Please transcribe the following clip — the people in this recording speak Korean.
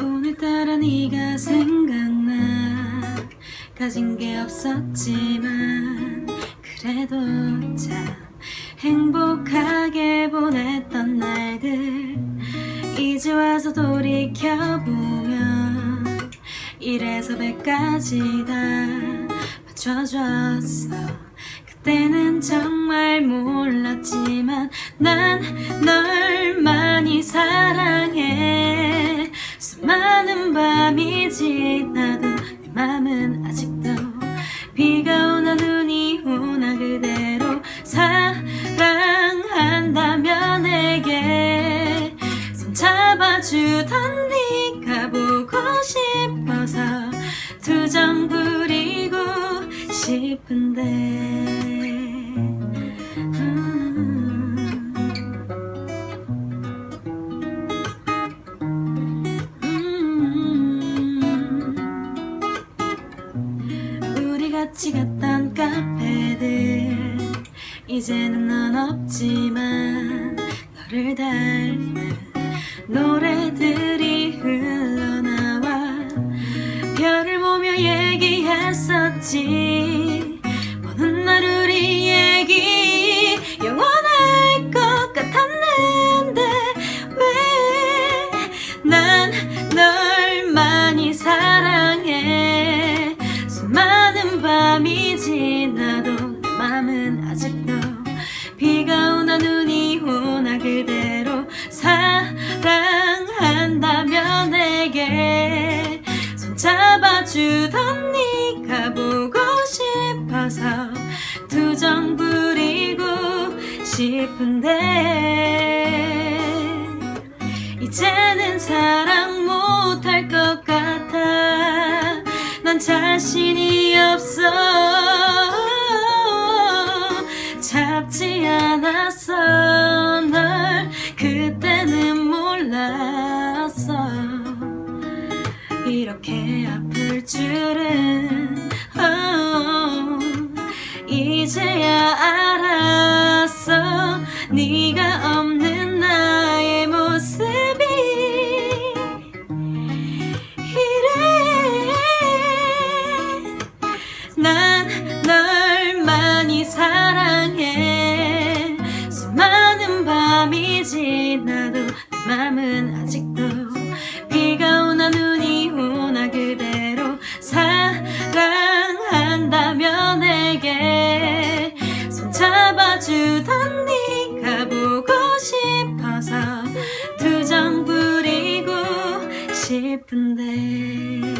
오늘따라 네가 생각나. 가진 게 없었지만 그래도 참 행복하게 보냈던 날들. 이제 와서 돌이켜보 1에서 100까지 다 맞춰줬어. 그때는 정말 몰랐지만 난 널 많이 사랑해. 수많은 밤이 지나도 내 맘은 아직도 비가 오나 눈이 오나 그대로 사랑한다면 내게 손 잡아주던 네가 보 싶은데 음. 음. 우리 같이 갔던 카페들 이제는 넌 없지만 너를 닮은 노래들이 흘러나와 별을 보며 얘기했었지 얘기. 영원할 것 같았는데 왜 난 널 많이 사랑해? 수많은 밤이 지나도 내 맘은 아직도 비가 오나 눈이 오나 그대로 사랑한다면 내게 손 잡아주던 싶은데 이제는 사랑 못할 것 같아. 난 자신이 없어. 잡지 않았어. 널 그때는 몰랐어. 이렇게 아플 줄은 어, 이제야 알 잡아주던 네가 보고 싶어서 투정 부리고 싶은데